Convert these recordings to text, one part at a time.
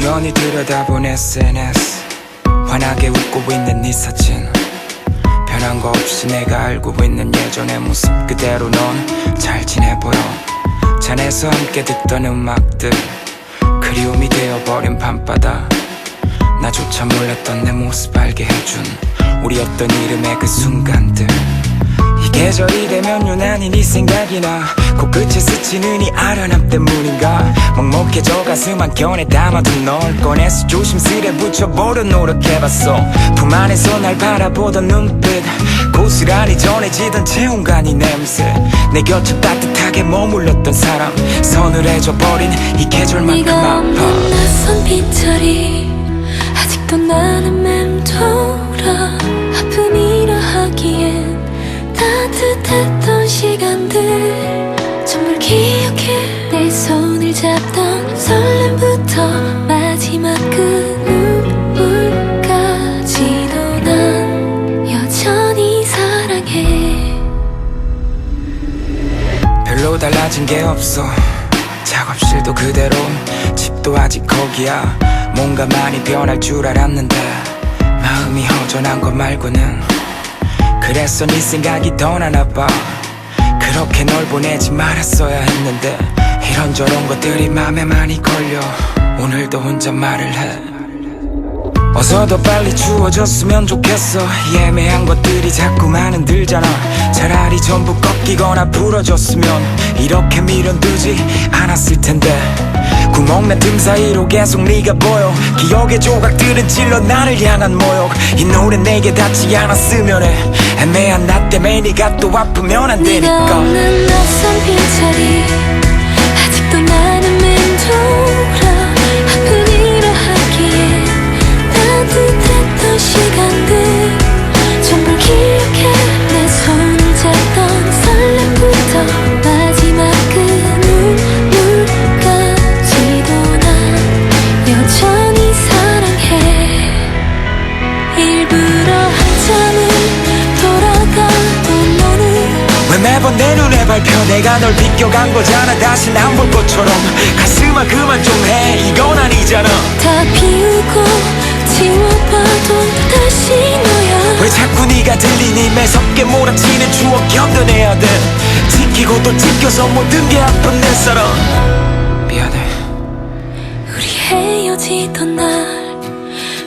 우연히 들여다본 SNS 환하게 웃고 있는 네 사진 변한 거 없이 내가 알고 있는 예전의 모습 그대로 넌 잘 지내 보여. 잔에서 함께 듣던 음악들. 그리움이 되어버린 밤바다. 나조차 몰랐던 내 모습 알게 해준 우리였던 이름의 그 순간들. 이 계절이 되면 유난히 네 생각이 나 코끝에 스치는 이 아련함 때문인가? 먹먹해져 가슴 한켠에 담아둔 널 꺼내서 조심스레 붙여보려 노력해봤어. 품 안에서 날 바라보던 눈빛 고스란히 전해지던 체온간이 냄새. 내 곁에 따뜻하게 머물렀던 사람 서늘해져 버린 이 계절만큼 아파 낯선 빈자리 아직도 나는 맴돌아. 아픔이라 하기엔 따뜻했던 게 없어. 작업실도 그대로. 집도 아직 거기야. 뭔가 많이 변할 줄 알았는데 마음이 허전한 것 말고는 그래서 네 생각이 더 나나 봐. 그렇게 널 보내지 말았어야 했는데 이런저런 것들이 맘에 많이 걸려. 오늘도 혼자 말을 해 더 빨리 주어졌으면 좋겠어. 예매한 것들이 자꾸만 흔들잖아. 차라리 전부 꺾이거나 부러졌으면 이렇게 미련두지 않았을 텐데. 구멍난 틈 사이로 계속 네가 보여. 기억의 조각들은 찔러 나를 향한 모욕. 이 노래 내게 닿지 않았으면 해. 애매한 나 때문에 네가 또 아프면 안 네가 되니까. 없는 낯선 빈자리 아직도 나는 맴돌아 밟혀 내가 널 비껴간 거잖아. 다시 안 볼 것처럼 가슴아 그만 좀 해. 이건 아니잖아. 다 비우고 지워봐도 다시 너야. 왜 자꾸 네가 들리니 매섭게 몰아치는 추억 견뎌내야 돼? 지키고 또 지켜서 모든 게 아픈 내 사랑. 미안해. 우리 헤어지던 날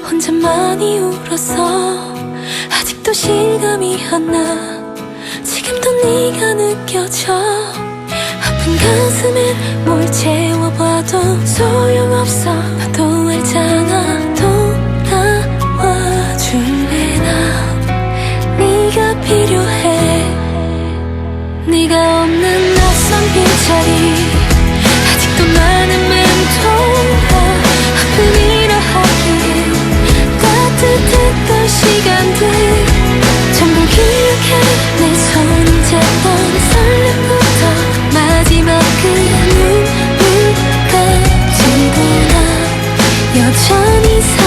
혼자 많이 울었어. 아직도 실감이 안나 지금도 네가 느껴져. 아픈 가슴에 뭘 채워봐도 소용없어. 나도 알잖아. 돌아와 줄래 나? 네가 필요해. 네가 없는 낯선 빈자리. 아직도 많은 멘토가 아픔이라 하기엔 따뜻했던 시간들 전부 기억해. 설렘부터 마지막 그 눈물까지 다 여전히 사